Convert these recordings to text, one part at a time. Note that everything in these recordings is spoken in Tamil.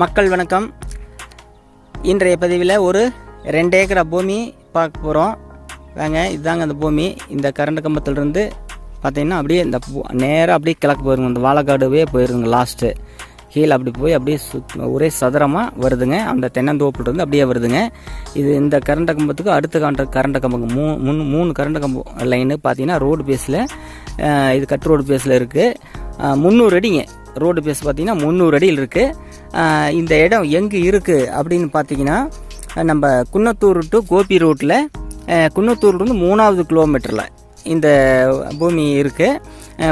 மக்கள் வணக்கம். இன்றைய பதிவில் ஒரு ரெண்டு ஏக்கரா பூமி பார்க்க போகிறோம் வாங்க இதுதாங்க அந்த பூமி. இந்த கரண்ட் கம்பத்துலேருந்து பார்த்தீங்கன்னா அப்படியே இந்த நேராக அப்படியே கிழக்கு போயிருங்க. இந்த வாழைக்காடுவே போயிருங்க லாஸ்ட்டு கீழே அப்படி போய் அப்படியே சுத் ஒரே சதுரமாக வருதுங்க. அந்த தென்னந்தோப்புலேருந்து அப்படியே வருதுங்க. இது இந்த கரண்ட கம்பத்துக்கு அடுத்த கரண்ட் கரண்ட கம்பம் மூ மூணு மூணு கரண்ட கம்பம் லைனு பார்த்தீங்கன்னா ரோடு பேஸில் இது கட் ரோடு பேஸில் இருக்குது முந்நூறு அடிங்க. ரோடு பேஸ் பார்த்தீங்கன்னா முந்நூறு அடியில் இருக்குது இந்த இடம் எங்கே இருக்குது அப்படின்னு பார்த்தீங்கன்னா நம்ம குன்னத்தூர் டு கோபி ரோட்டில் குன்னத்தூர்லேருந்து மூணாவது கிலோமீட்டரில் இந்த பூமி இருக்குது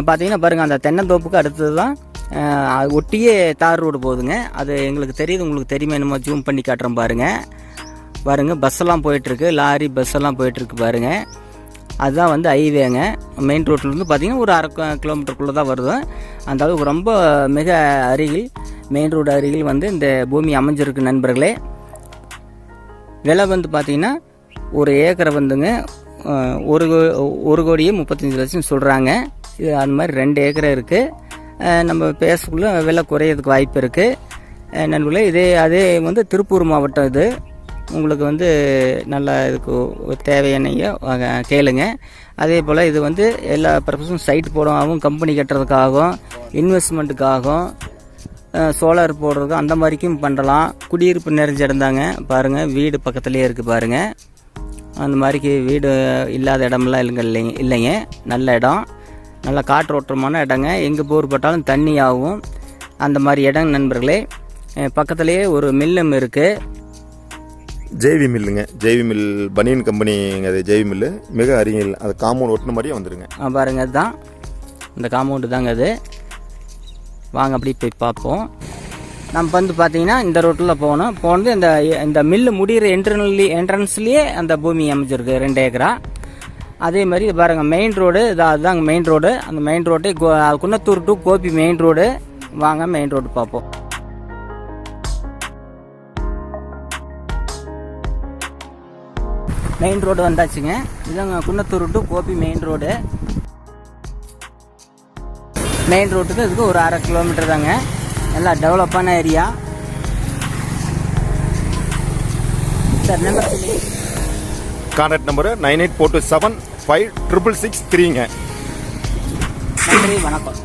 பார்த்தீங்கன்னா பாருங்கள் அந்த தென்னந்தோப்புக்கு அடுத்தது தான் ஒட்டியே தார் ரோடு போகுதுங்க. அது எங்களுக்கு தெரியுது உங்களுக்கு தெரியுமா என்னமோ ஜூம் பண்ணி காட்டுறோம் பாருங்கள் பாருங்கள் பஸ்ஸெல்லாம் போயிட்டுருக்கு லாரி பஸ்ஸெல்லாம் போயிட்டுருக்கு பாருங்கள் அதுதான் வந்து ஹைவேங்க. மெயின் ரோட்லேருந்து பார்த்தீங்கன்னா ஒரு அரை கிலோமீட்டருக்குள்ளே தான் வருது. அந்த அளவுக்கு ரொம்ப மிக அருகில் மெயின் ரோடு அருகில் வந்து இந்த பூமி அமைஞ்சிருக்கு நண்பர்களே. விலை வந்து பார்த்திங்கன்னா ஒரு ஏக்கரை வந்துங்க ஒரு கோ- ஒரு கோடியே முப்பத்தஞ்சு லட்சம் சொல்கிறாங்க இது அந்த மாதிரி ரெண்டு ஏக்கரை இருக்குது நம்ம பேசக்குள்ள விலை குறையிறதுக்கு வாய்ப்பு இருக்குது நண்பர்களே இதே அதே வந்து திருப்பூர் மாவட்டம் இது. உங்களுக்கு வந்து நல்லா இதுக்கு தேவையான கேளுங்க. அதே போல் இது வந்து எல்லா பர்பஸும் சைட் போடவும் கம்பெனி கட்டுறதுக்காகவும் இன்வெஸ்ட்மெண்ட்டுக்காகவும் சோலார் போடுறது அந்த மாதிரிக்கும் பண்ணலாம். குடியிருப்பு நிறைஞ்ச இடம்தாங்க பாருங்கள் வீடு பக்கத்துலேயே இருக்குது பாருங்கள் அந்த மாதிரிக்கு வீடு இல்லாத இடமெல்லாம் இல்லைங்க இல்லைங்க இல்லைங்க. நல்ல இடம். நல்ல காற்றோட்டமான இடங்க. எங்கே போர் போட்டாலும் தண்ணி ஆகும் அந்த மாதிரி இடம் நண்பர்களே. பக்கத்துலேயே ஒரு மில்லம் இருக்குது ஜேவி மில்லுங்க ஜேவி மில் பனியன் கம்பெனிங்க அது ஜேவி மில்லு மிக அருகில் அது காம்பவுண்ட் ஒட்டின மாதிரியே வந்துடுங்க பாருங்க அதுதான் இந்த காம்பவுண்டு தாங்க அது. வாங்க அப்படி போய் பார்ப்போம். நம்ம வந்து பார்த்தீங்கன்னா இந்த ரோட்டில் போகணும். போனது இந்த இந்த மில்லு முடிகிற என்ட்ரன்லி என்ட்ரன்ஸ்லேயே அந்த பூமி அமைஞ்சிருக்கு ரெண்டு ஏக்கரா. அதே மாதிரி பாருங்க மெயின் ரோடு இது அதுதாங்க மெயின் ரோடு அந்த மெயின் ரோட்டே கோ Kunnathur to Gobi main road வாங்க மெயின் ரோடு பார்ப்போம். மெயின் ரோடு வந்தாச்சுங்க. இதுதாங்க Kunnathur to Gobi main road main ரோட்டுக்கு இதுக்கு ஒரு அரை கிலோமீட்டர் தாங்க. நல்லா டெவலப்பான area sir number contact number nine eight four two seven five triple six த்ரீங்க நன்றி வணக்கம்.